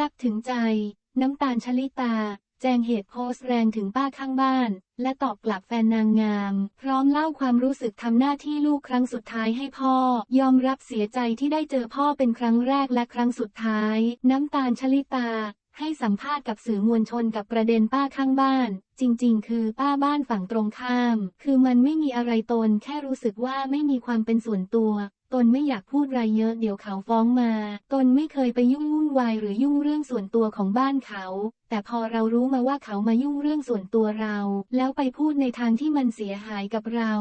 ซับถึงใจ น้ำตาลชลิตา แจงเหตุโพสแรงถึงป้าข้างบ้าน และตอบกลับแฟนนางงาม พร้อมเล่าความรู้สึกทำหน้าที่ลูกครั้งสุดท้ายให้พ่อ ยอมรับเสียใจที่ได้เจอพ่อเป็นครั้งแรกและครั้งสุดท้าย น้ำตาลชลิตาให้สัมภาษณ์กับสื่อมวลชนกับประเด็นป้าข้างบ้าน จริงๆ คือป้าบ้านฝั่งตรงข้าม คือมันไม่มีอะไรตนแค่รู้สึกว่าไม่มีความเป็นส่วนตัว ตนไม่อยากพูดไรเยอะเดี๋ยวเขาฟ้องมา ตนไม่เคยไปยุ่งวุ่นวายหรือยุ่งเรื่องส่วนตัวของบ้านเขา แต่พอเรารู้มาว่าเขามายุ่งเรื่องส่วนตัวเรา แล้วไปพูดในทางที่มันเสียหายกับเรา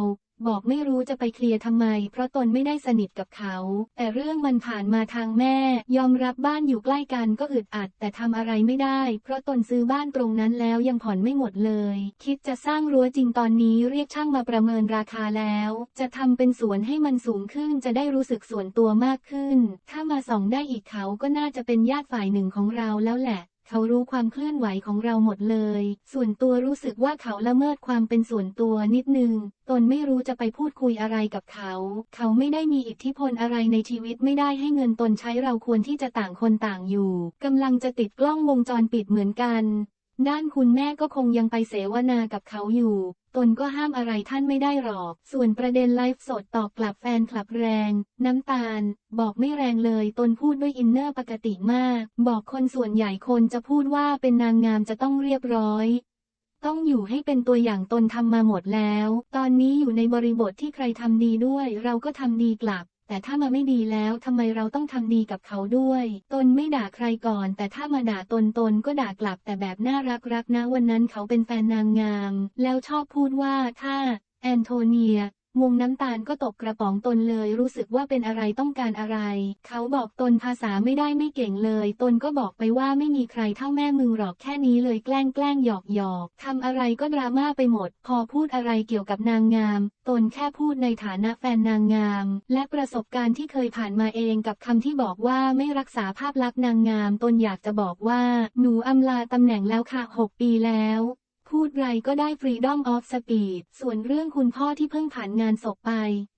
บอกไม่รู้จะไปเคลียร์ทำไม เพราะตนไม่ได้สนิทกับเขา แต่เรื่องมันผ่านมาทางแม่ ยอมรับบ้านอยู่ใกล้กันก็อึดอัด แต่ทำอะไรไม่ได้ เพราะตนซื้อบ้านตรงนั้นแล้วยังผ่อนไม่หมดเลย คิดจะสร้างรั้วจริงตอนนี้เรียกช่างมาประเมินราคาแล้ว จะทำเป็นสวนให้มันสูงขึ้นจะได้รู้สึกส่วนตัวมากขึ้น ถ้ามาส่องได้อีกเขาก็น่าจะเป็นญาติฝ่ายหนึ่งของเราแล้วแหละ เขารู้ความเคลื่อนไหวของเราหมดเลย ส่วนตัวรู้สึกว่าเขาละเมิดความเป็นส่วนตัวนิดนึง ตนไม่รู้จะไปพูดคุยอะไรกับเขา เขาไม่ได้มีอิทธิพลอะไรในชีวิตไม่ได้ให้เงินตนใช้เราควรที่จะต่างคนต่างอยู่ กำลังจะติดกล้องวงจรปิดเหมือนกัน ด้านคุณแม่ก็คงยังไปเสวนากับเขาอยู่ ตนก็ห้ามอะไรท่านไม่ได้หรอก ส่วนประเด็นไลฟ์สดตอบกลับแฟนคลับแรง น้ำตาล บอกไม่แรงเลย ตนพูดด้วยอินเนอร์ปกติมาก บอกคนส่วนใหญ่คนจะพูดว่าเป็นนางงามจะต้องเรียบร้อยต้องอยู่ให้เป็นตัวอย่างตนทำมาหมดแล้ว ตอนนี้อยู่ในบริบทที่ใครทำดีด้วย เราก็ทำดีกลับ แต่ถ้ามาไม่ดีแล้วทำไมเราต้องทำดีกับเขาด้วย ตนไม่ด่าใครก่อน แต่ถ้ามาด่าตนตนก็ด่ากลับแต่แบบน่ารักรักนะวันนั้นเขาเป็นแฟนนางงาม แล้วชอบพูดว่าถ้าแอนโทเนีย วงน้ำตาลก็ตกกระป๋องตนเลย รู้สึกว่าเป็นอะไรต้องการอะไร เขาบอกตนภาษาไม่ได้ไม่เก่งเลย ตนก็บอกไปว่าไม่มีใครเท่าแม่มึงหรอกแค่นี้เลยแกล้งแกล้งหยอกหยอกทำอะไรก็ดราม่าไปหมด พอพูดอะไรเกี่ยวกับนางงาม ตนแค่พูดในฐานะแฟนนางงาม และประสบการณ์ที่เคยผ่านมาเองกับคำที่บอกว่าไม่รักษาภาพลักษณ์นางงาม ตนอยากจะบอกว่า หนูอำลาตำแหน่งแล้วค่ะ 6 ปีแล้ว พูดไรก็ได้ Freedom of Speech ส่วนเรื่องคุณพ่อที่เพิ่งผ่านงานศพไป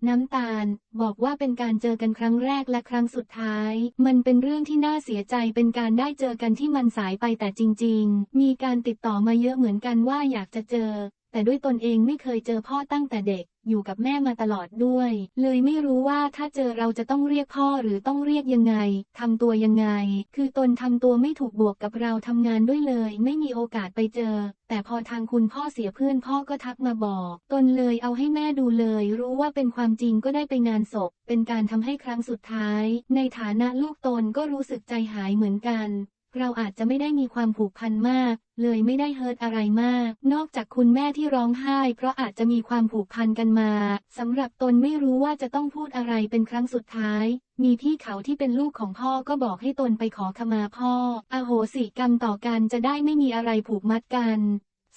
น้ำตาล บอกว่าเป็นการเจอกันครั้งแรกและครั้งสุดท้าย มันเป็นเรื่องที่น่าเสียใจเป็นการได้เจอกันที่มันสายไปแต่จริง ๆ มีการติดต่อมาเยอะเหมือนกันว่าอยากจะเจอ แต่ด้วยตนเองไม่เคยเจอพ่อตั้งแต่เด็ก อยู่กับแม่มาตลอดด้วย เลยไม่รู้ว่าถ้าเจอเราจะต้องเรียกพ่อหรือต้องเรียกยังไง ทำตัวยังไง คือตนทำตัวไม่ถูกบวกกับเราทำงานด้วยเลย ไม่มีโอกาสไปเจอ แต่พอทางคุณพ่อเสียเพื่อนพ่อก็ทักมาบอก ตนเลยเอาให้แม่ดูเลย รู้ว่าเป็นความจริงก็ได้ไปงานศพ เป็นการทำให้ครั้งสุดท้าย ในฐานะลูกตนก็รู้สึกใจหายเหมือนกัน เราอาจจะไม่ได้มีความผูกพันมาก เลยไม่ได้เฮิร์ตอะไรมาก นอกจากคุณแม่ที่ร้องไห้ เพราะอาจจะมีความผูกพันกันมาสำหรับตนไม่รู้ว่าจะต้องพูดอะไรเป็นครั้งสุดท้าย มีพี่เขาที่เป็นลูกของพ่อก็บอกให้ตนไปขอขมาพ่อ อโหสิกรรมต่อกันจะได้ไม่มีอะไรผูกมัดกัน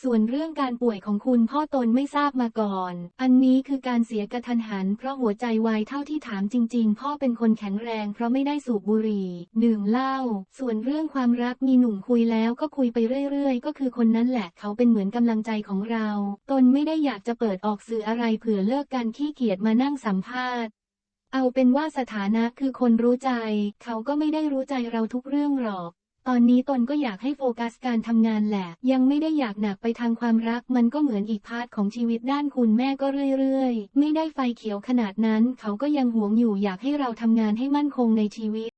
ส่วนเรื่องการป่วยของคุณพ่อตนไม่ทราบมาก่อน อันนี้คือการเสียกระทันหันเพราะหัวใจวายเท่าที่ถามจริง ๆ พ่อเป็นคนแข็งแรงเพราะไม่ได้สูบบุหรี่ดื่มเหล้า ส่วนเรื่องความรักมีหนุ่มคุยแล้วก็คุยไปเรื่อยๆ ก็คือคนนั้นแหละเขาเป็นเหมือนกำลังใจของเรา ตนไม่ได้อยากจะเปิดออกสื่ออะไรเผื่อเลิกกันขี้เกียจมานั่งสัมภาษณ์เอาเป็นว่าสถานะคือคนรู้ใจ เขาก็ไม่ได้รู้ใจเราทุกเรื่องหรอก ตอนนี้ตนก็อยากให้โฟกัสการทำงานแหละ ยังไม่ได้อยากหนักไปทางความรัก มันก็เหมือนอีกพาร์ทของชีวิตด้านคุณแม่ก็เรื่อยๆ ไม่ได้ไฟเขียวขนาดนั้น เขาก็ยังหวงอยู่อยากให้เราทำงานให้มั่นคงในชีวิต